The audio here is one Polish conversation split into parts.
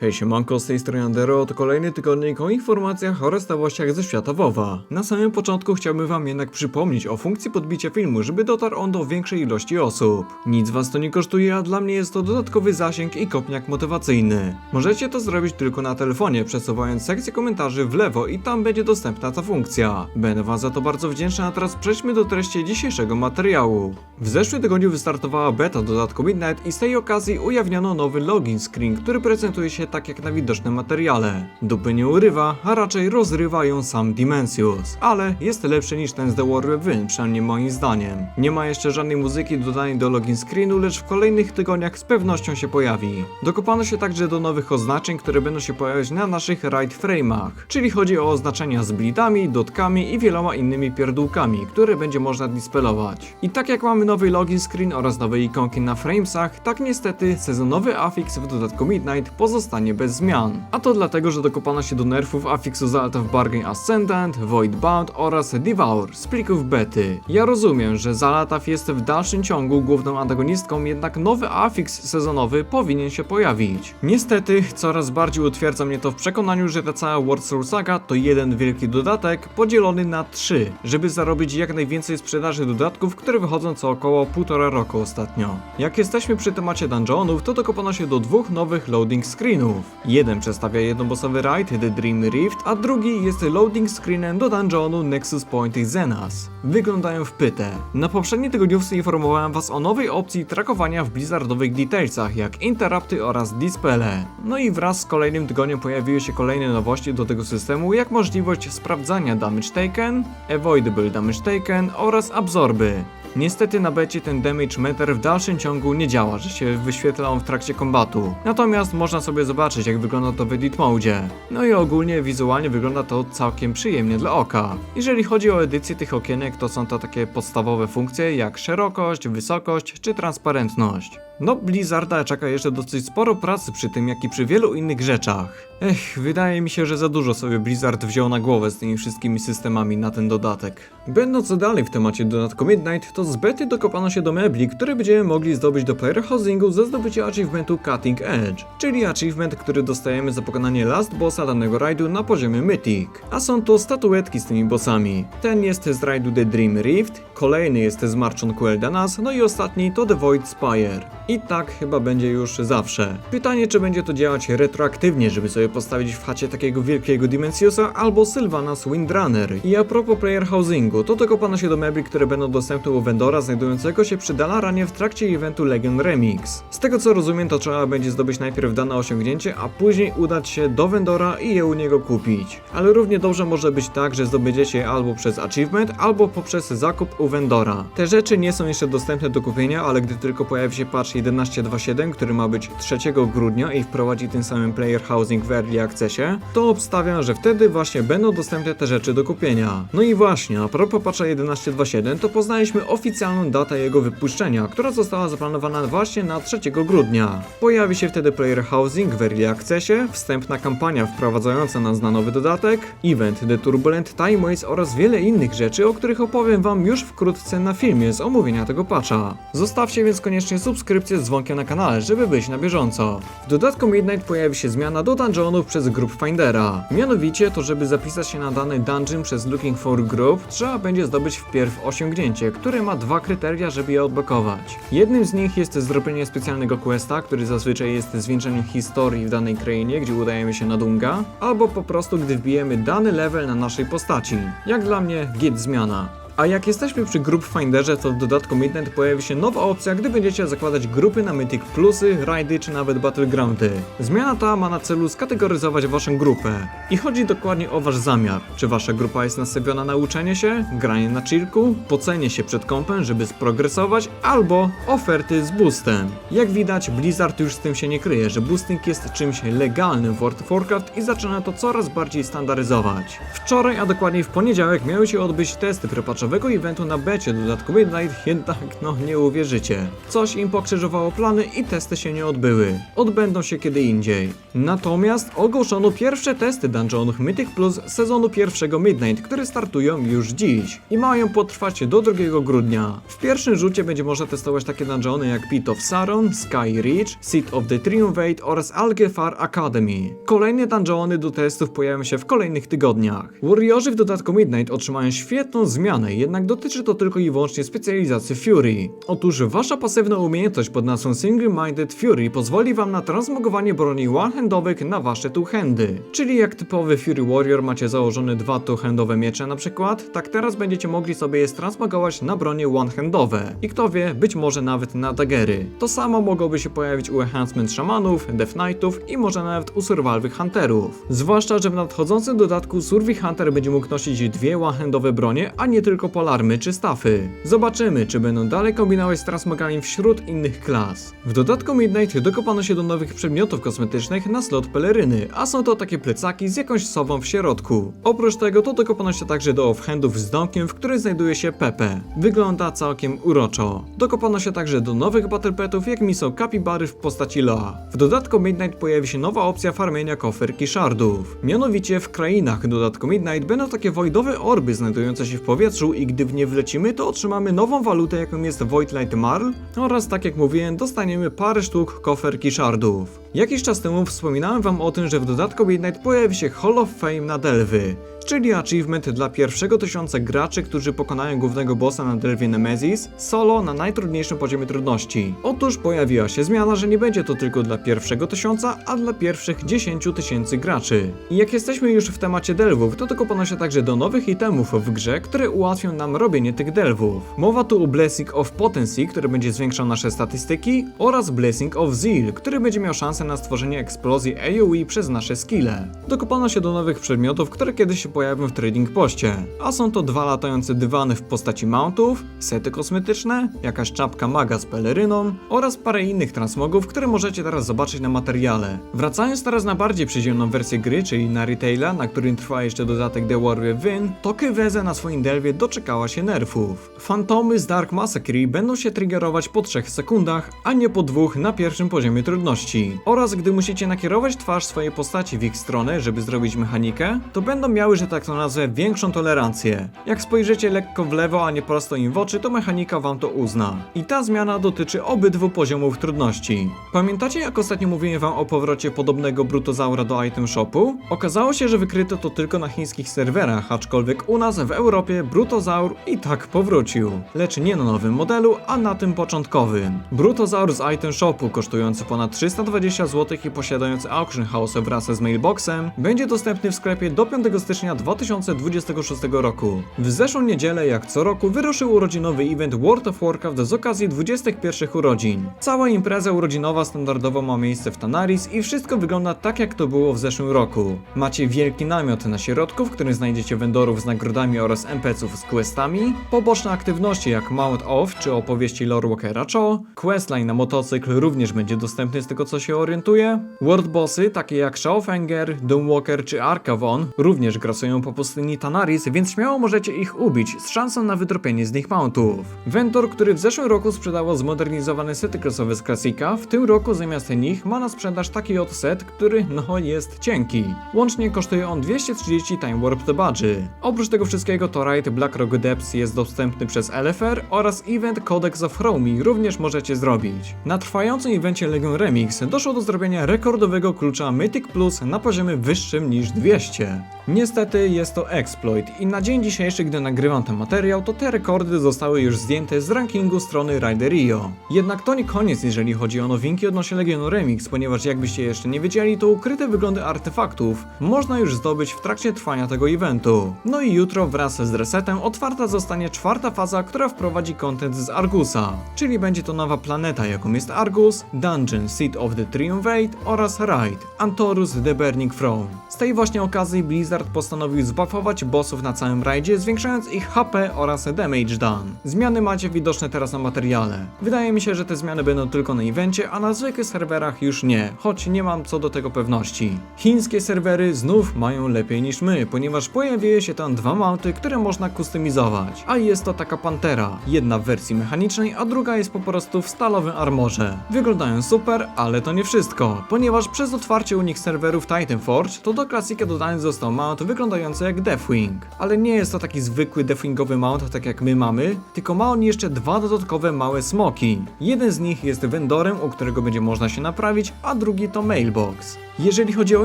Hej siemanko, z tej strony Andero, to kolejny tygodnik o informacjach oraz nowościach ze świata WoWa. Na samym początku chciałbym wam jednak przypomnieć o funkcji podbicia filmu, żeby dotarł on do większej ilości osób. Nic was to nie kosztuje, a dla mnie jest to dodatkowy zasięg i kopniak motywacyjny. Możecie to zrobić tylko na telefonie, przesuwając sekcję komentarzy w lewo i tam będzie dostępna ta funkcja. Będę wam za to bardzo wdzięczny, a teraz przejdźmy do treści dzisiejszego materiału. W zeszłym tygodniu wystartowała beta dodatku Midnight i z tej okazji ujawniono nowy login screen, który prezentuje się tak jak na widocznym materiale. Dupy nie urywa, a raczej rozrywa ją sam Dimensius, ale jest lepszy niż ten z The War Within, przynajmniej moim zdaniem. Nie ma jeszcze żadnej muzyki dodanej do login screenu, lecz w kolejnych tygodniach z pewnością się pojawi. Dokopano się także do nowych oznaczeń, które będą się pojawiać na naszych right frame'ach, czyli chodzi o oznaczenia z blidami, dotkami i wieloma innymi pierdółkami, które będzie można dispelować. I tak jak mamy nowy login screen oraz nowe ikonki na framesach, tak niestety sezonowy affix w dodatku Midnight pozostanie bez zmian. A to dlatego, że dokopano się do nerfów affixu Zalata w Bargain Ascendant, Void Bound oraz Devour z plików bety. Ja rozumiem, że Zalataw jest w dalszym ciągu główną antagonistką, jednak nowy affix sezonowy powinien się pojawić. Niestety, coraz bardziej utwierdza mnie to w przekonaniu, że ta cała World Soul Saga to jeden wielki dodatek podzielony na trzy, żeby zarobić jak najwięcej sprzedaży dodatków, które wychodzą co około półtora roku ostatnio. Jak jesteśmy przy temacie dungeonów, to dokopano się do dwóch nowych loading screenów. Jeden przedstawia jednobossowy raid The Dream Rift, a drugi jest loading screenem do dungeonu Nexus Point Zenas. Wyglądają w pytę. Na poprzedniej tygodniówce informowałem was o nowej opcji trakowania w blizzardowych detailsach, jak interrupty oraz dispele. No i wraz z kolejnym tygodniem pojawiły się kolejne nowości do tego systemu, jak możliwość sprawdzania damage taken, avoidable damage taken oraz absorby. Niestety na becie ten damage meter w dalszym ciągu nie działa, że się wyświetla on w trakcie kombatu. Natomiast można sobie zobaczyć jak wygląda to w edit mode. No i ogólnie wizualnie wygląda to całkiem przyjemnie dla oka. Jeżeli chodzi o edycję tych okienek, to są to takie podstawowe funkcje jak szerokość, wysokość czy transparentność. No, Blizzarda czeka jeszcze dosyć sporo pracy przy tym, jak i przy wielu innych rzeczach. Ech, wydaje mi się, że za dużo sobie Blizzard wziął na głowę z tymi wszystkimi systemami na ten dodatek. Będąc dalej w temacie dodatku Midnight, to z bety dokopano się do mebli, które będziemy mogli zdobyć do player housingu za zdobycie achievementu Cutting Edge, czyli achievement, który dostajemy za pokonanie last bossa danego rajdu na poziomie Mythic. A są to statuetki z tymi bossami. Ten jest z rajdu The Dream Rift, kolejny jest z Marchon Quel'Danas, no i ostatni to The Void Spire. I tak chyba będzie już zawsze. Pytanie, czy będzie to działać retroaktywnie, żeby sobie postawić w chacie takiego wielkiego Dimensiusa albo Sylvanas Windrunner. I a propos player housingu, to dokopano się do mebli, które będą dostępne u vendora znajdującego się przy Dalaranie w trakcie eventu Legion Remix. Z tego co rozumiem, to trzeba będzie zdobyć najpierw dane osiągnięcie, a później udać się do vendora i je u niego kupić. Ale równie dobrze może być tak, że zdobędziecie je albo przez achievement, albo poprzez zakup u vendora. Te rzeczy nie są jeszcze dostępne do kupienia, ale gdy tylko pojawi się patch 11.2.7, który ma być 3 grudnia i wprowadzi tym samym player housing w Early Accessie, to obstawiam, że wtedy właśnie będą dostępne te rzeczy do kupienia. No i właśnie, a propos patcha 11.2.7, to poznaliśmy oficjalną datę jego wypuszczenia, która została zaplanowana właśnie na 3 grudnia. Pojawi się wtedy player housing w Early Accessie, wstępna kampania wprowadzająca nas na nowy dodatek, event The Turbulent Timeways oraz wiele innych rzeczy, o których opowiem wam już wkrótce na filmie z omówienia tego patcha. Zostawcie więc koniecznie subskrypcję z dzwonkiem na kanale, żeby być na bieżąco. W dodatku Midnight pojawi się zmiana do dungeonów przez Group Findera. Mianowicie to, żeby zapisać się na dany dungeon przez Looking for Group, trzeba będzie zdobyć wpierw osiągnięcie, które ma dwa kryteria, żeby je odblokować. Jednym z nich jest zrobienie specjalnego questa, który zazwyczaj jest zwieńczeniem historii w danej krainie, gdzie udajemy się na Dunga, albo po prostu gdy wbijemy dany level na naszej postaci. Jak dla mnie, git zmiana. A jak jesteśmy przy Group Finderze, to w dodatku Midnight pojawi się nowa opcja, gdy będziecie zakładać grupy na Mythic Plusy, rajdy czy nawet Battlegroundy. Zmiana ta ma na celu skategoryzować waszą grupę. I chodzi dokładnie o wasz zamiar. Czy wasza grupa jest nastawiona na uczenie się, granie na chillku, pocenie się przed kąpem, żeby sprogresować, albo oferty z boostem. Jak widać, Blizzard już z tym się nie kryje, że boosting jest czymś legalnym w World of Warcraft i zaczyna to coraz bardziej standaryzować. Wczoraj, a dokładniej w poniedziałek miały się odbyć testy prepatchowe tłumaczowego eventu na becie dodatku Midnight, jednak no nie uwierzycie. Coś im pokrzyżowało plany i testy się nie odbyły. Odbędą się kiedy indziej. Natomiast ogłoszono pierwsze testy dungeonów Mythic Plus sezonu pierwszego Midnight, które startują już dziś i mają potrwać do 2 grudnia. W pierwszym rzucie będzie można testować takie dungeony jak Pit of Saron, Sky Reach, Seat of the Triumvirate oraz Algefar Academy. Kolejne dungeony do testów pojawią się w kolejnych tygodniach. Warriorzy w dodatku Midnight otrzymają świetną zmianę, jednak dotyczy to tylko i wyłącznie specjalizacji Fury. Otóż wasza pasywna umiejętność pod nazwą Single Minded Fury pozwoli wam na transmogowanie broni one-handowych na wasze two-handy. Czyli jak typowy Fury Warrior macie założone dwa two-handowe miecze na przykład, tak teraz będziecie mogli sobie je transmogować na bronie one-handowe. I kto wie, być może nawet na daggery. To samo mogłoby się pojawić u Enhancement Shamanów, Death Knightów i może nawet u Survival Hunterów. Zwłaszcza, że w nadchodzącym dodatku Survey Hunter będzie mógł nosić dwie one-handowe bronie, a nie tylko polarmy czy stafy. Zobaczymy, czy będą dalej kombinować z transmogami wśród innych klas. W dodatku Midnight dokopano się do nowych przedmiotów kosmetycznych na slot peleryny, a są to takie plecaki z jakąś sową w środku. Oprócz tego to dokopano się także do offhandów z domkiem, w którym znajduje się Pepe. Wygląda całkiem uroczo. Dokopano się także do nowych battle petów, jakimi są kapibary w postaci Loa. W dodatku Midnight pojawi się nowa opcja farmienia koferki shardów. Mianowicie w krainach dodatku Midnight będą takie wojdowe orby znajdujące się w powietrzu i gdy w nie wlecimy, to otrzymamy nową walutę, jaką jest Void Light Marl oraz tak jak mówiłem, dostaniemy parę sztuk koferki shardów. Jakiś czas temu wspominałem wam o tym, że w dodatku Midnight pojawi się Hall of Fame na Delwy czyli achievement dla pierwszego tysiąca graczy, którzy pokonają głównego bossa na Delwie Nemesis, solo na najtrudniejszym poziomie trudności. Otóż pojawiła się zmiana, że nie będzie to tylko dla pierwszego tysiąca, a dla pierwszych 10 tysięcy graczy. I jak jesteśmy już w temacie delwów, to dokopano się także do nowych itemów w grze, które ułatwią nam robienie tych delwów. Mowa tu o Blessing of Potency, który będzie zwiększał nasze statystyki, oraz Blessing of Zeal, który będzie miał szansę na stworzenie eksplozji AoE przez nasze skille. Dokopano się do nowych przedmiotów, które kiedyś pojawią w Trading Poście, a są to dwa latające dywany w postaci mountów, sety kosmetyczne, jakaś czapka maga z peleryną oraz parę innych transmogów, które możecie teraz zobaczyć na materiale. Wracając teraz na bardziej przyziemną wersję gry, czyli na retaila, na którym trwa jeszcze dodatek The Warrior Win, to Kyweze na swoim delwie doczekała się nerfów. Fantomy z Dark Massacre będą się triggerować po 3 sekundach, a nie po dwóch na pierwszym poziomie trudności. Oraz gdy musicie nakierować twarz swojej postaci w ich stronę, żeby zrobić mechanikę, to będą miały, tak to nazwę, większą tolerancję. Jak spojrzycie lekko w lewo, a nie prosto im w oczy, to mechanika wam to uzna. I ta zmiana dotyczy obydwu poziomów trudności. Pamiętacie jak ostatnio mówiłem wam o powrocie podobnego Brutozaura do item shopu? Okazało się, że wykryto to tylko na chińskich serwerach, aczkolwiek u nas w Europie Brutozaur i tak powrócił. Lecz nie na nowym modelu, a na tym początkowym. Brutozaur z item shopu kosztujący ponad 320 zł i posiadający auction house wraz z mailboxem będzie dostępny w sklepie do 5 stycznia 2026 roku. W zeszłą niedzielę, jak co roku, wyruszył urodzinowy event World of Warcraft z okazji 21 urodzin. Cała impreza urodzinowa standardowo ma miejsce w Tanaris i wszystko wygląda tak jak to było w zeszłym roku. Macie wielki namiot na środku, w którym znajdziecie vendorów z nagrodami oraz NPC-ów z questami, poboczne aktywności jak Mount Off czy opowieści Lorewalkera Cho, questline na motocykl również będzie dostępny z tego co się orientuję, world bossy takie jak Shawfanger, Doomwalker czy Arkavon również grasują po pustyni Tanaris, więc śmiało możecie ich ubić z szansą na wydropienie z nich mountów. Vendor, który w zeszłym roku sprzedawał zmodernizowane sety crossowe z Classica, w tym roku zamiast nich ma na sprzedaż taki oto set, który no jest cienki. Łącznie kosztuje on 230 Time Warp to Badgy. Oprócz tego wszystkiego to Raid Blackrock Depths jest dostępny przez LFR oraz event Codex of Chromie również możecie zrobić. Na trwającym evencie Legion Remix doszło do zrobienia rekordowego klucza Mythic Plus na poziomie wyższym niż 200. Niestety jest to exploit i na dzień dzisiejszy, gdy nagrywam ten materiał, to te rekordy zostały już zdjęte z rankingu strony Riderio. Jednak to nie koniec, jeżeli chodzi o nowinki odnośnie Legionu Remix, ponieważ jakbyście jeszcze nie wiedzieli, to ukryte wyglądy artefaktów można już zdobyć w trakcie trwania tego eventu. No i jutro wraz z resetem otwarta zostanie czwarta faza, która wprowadzi content z Argusa, czyli będzie to nowa planeta, jaką jest Argus, Dungeon Seat of the Triumvirate oraz Ride, Antorus The Burning Throne. Z tej właśnie okazji Blizzard Blizzard postanowił zbuffować bossów na całym rajdzie, zwiększając ich HP oraz damage done. Zmiany macie widoczne teraz na materiale. Wydaje mi się, że te zmiany będą tylko na evencie, a na zwykłych serwerach już nie, choć nie mam co do tego pewności. Chińskie serwery znów mają lepiej niż my, ponieważ pojawiły się tam dwa mounty, które można kustomizować. A jest to taka pantera, jedna w wersji mechanicznej, a druga jest po prostu w stalowym armorze. Wyglądają super, ale to nie wszystko, ponieważ przez otwarcie u nich serwerów Titan Forge, to do klasika dodany został mount wyglądający jak Deathwing. Ale nie jest to taki zwykły Deathwingowy mount, tak jak my mamy, tylko ma on jeszcze dwa dodatkowe małe smoki. Jeden z nich jest vendorem, u którego będzie można się naprawić, a drugi to mailbox. Jeżeli chodzi o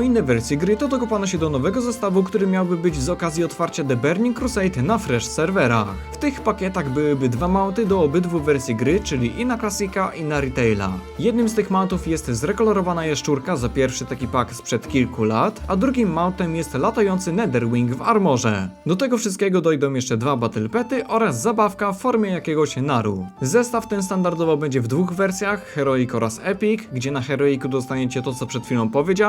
inne wersje gry, to dokopano się do nowego zestawu, który miałby być z okazji otwarcia The Burning Crusade na fresh serwerach. W tych pakietach byłyby dwa mounty do obydwu wersji gry, czyli i na klasika i na retaila. Jednym z tych mountów jest zrekolorowana jaszczurka za pierwszy taki pak sprzed kilku lat, a drugim mountem jest latający Netherwing w armorze. Do tego wszystkiego dojdą jeszcze dwa battle pety oraz zabawka w formie jakiegoś naru. Zestaw ten standardowo będzie w dwóch wersjach, Heroic oraz Epic, gdzie na Heroicu dostaniecie to co przed chwilą powiedziałem,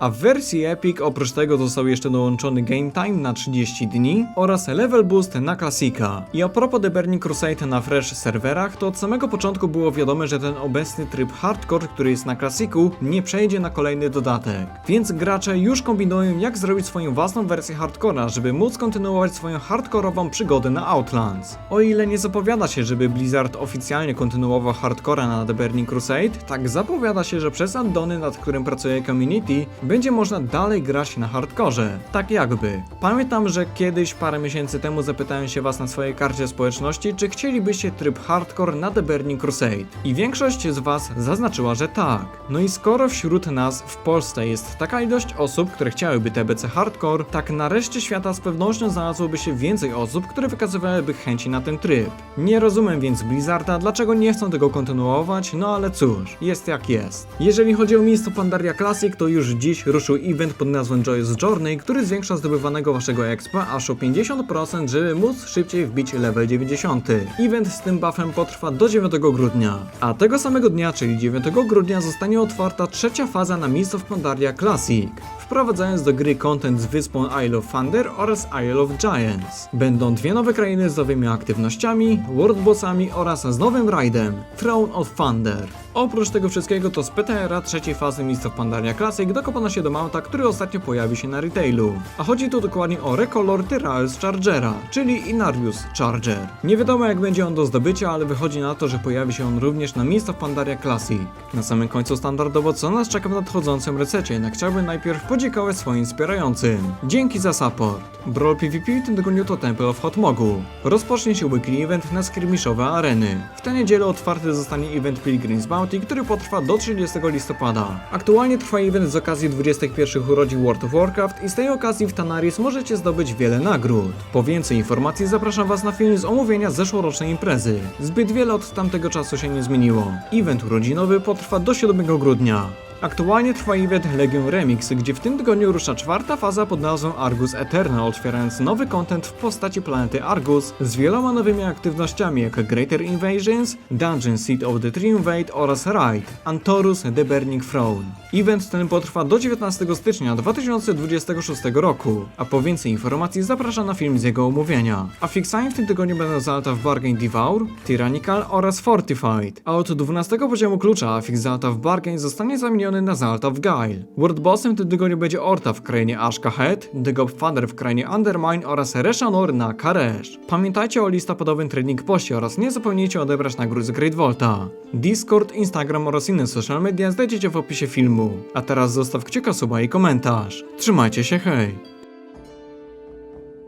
a w wersji Epic oprócz tego został jeszcze dołączony game time na 30 dni oraz level boost na klasika. I a propos The Burning Crusade na fresh serwerach, to od samego początku było wiadome, że ten obecny tryb hardcore, który jest na klasiku, nie przejdzie na kolejny dodatek. Więc gracze już kombinują jak zrobić swoją własną wersję hardcora, żeby móc kontynuować swoją hardkorową przygodę na Outlands. O ile nie zapowiada się, żeby Blizzard oficjalnie kontynuował hardcora na The Burning Crusade, tak zapowiada się, że przez addony, nad którym pracuje community, będzie można dalej grać na hardkorze. Tak jakby. Pamiętam, że kiedyś, parę miesięcy temu zapytałem się was na swojej karcie społeczności, czy chcielibyście tryb hardcore na The Burning Crusade. I większość z was zaznaczyła, że tak. No i skoro wśród nas w Polsce jest taka ilość osób, które chciałyby TBC hardcore, tak na reszcie świata z pewnością znalazłoby się więcej osób, które wykazywałyby chęci na ten tryb. Nie rozumiem więc Blizzarda, dlaczego nie chcą tego kontynuować, no ale cóż, jest jak jest. Jeżeli chodzi o miejsce Pandaria Classic, to już dziś ruszył event pod nazwą Joyous Journey, który zwiększa zdobywanego waszego expa aż o 50%, żeby móc szybciej wbić level 90. Event z tym buffem potrwa do 9 grudnia. A tego samego dnia, czyli 9 grudnia, zostanie otwarta trzecia faza na miejsce w Pandaria Classic wprowadzając do gry content z wyspą Isle of Thunder oraz Isle of Giants. Będą dwie nowe krainy z nowymi aktywnościami, world bossami oraz z nowym rajdem Throne of Thunder. Oprócz tego wszystkiego to z PTR-a trzeciej fazy miejsca w Pandaria Classic dokopano się do mounta, który ostatnio pojawi się na retailu. A chodzi tu dokładnie o Recolor Tyraels Chargera, czyli Inarius Charger. Nie wiadomo jak będzie on do zdobycia, ale wychodzi na to, że pojawi się on również na miejsca w Pandaria Classic. Na samym końcu standardowo co nas czeka w nadchodzącym resecie, jednak chciałbym najpierw podziękować swoim wspierającym. Dzięki za support. Brawl PvP w tym tygodniu to Temple of Hot Mogu. Rozpocznie się weekly event na skirmiszowe areny. W tę niedzielę otwarty zostanie event Pilgrim's Bounty, który potrwa do 30 listopada. Aktualnie trwa event z okazji 21 urodzin World of Warcraft i z tej okazji w Tanaris możecie zdobyć wiele nagród. Po więcej informacji zapraszam was na film z omówienia zeszłorocznej imprezy. Zbyt wiele od tamtego czasu się nie zmieniło. Event urodzinowy potrwa do 7 grudnia. Aktualnie trwa event Legion Remix, gdzie w tym tygodniu rusza czwarta faza pod nazwą Argus Eternal, otwierając nowy content w postaci planety Argus z wieloma nowymi aktywnościami jak Greater Invasions, Dungeon Seed of the Triumvirate oraz Raid, Antorus The Burning Throne. Event ten potrwa do 19 stycznia 2026 roku, a po więcej informacji zapraszam na film z jego omówienia. A w tym tygodniu będą zalata w Bargain Devour, Tyrannical oraz Fortified, a od 12 poziomu klucza afix zalata w Bargain zostanie zamieniony na zalata w Guile. World Bossem w tym tygodniu będzie Orta w krainie Ashka Head, The Godfather w krainie Undermine oraz Reshanor na Karesz. Pamiętajcie o listopadowym trading poście oraz nie zapomnijcie odebrać nagród z Great Volta. Discord, Instagram oraz inne social media znajdziecie w opisie filmu. A teraz zostaw kciuka suba i komentarz. Trzymajcie się, hej!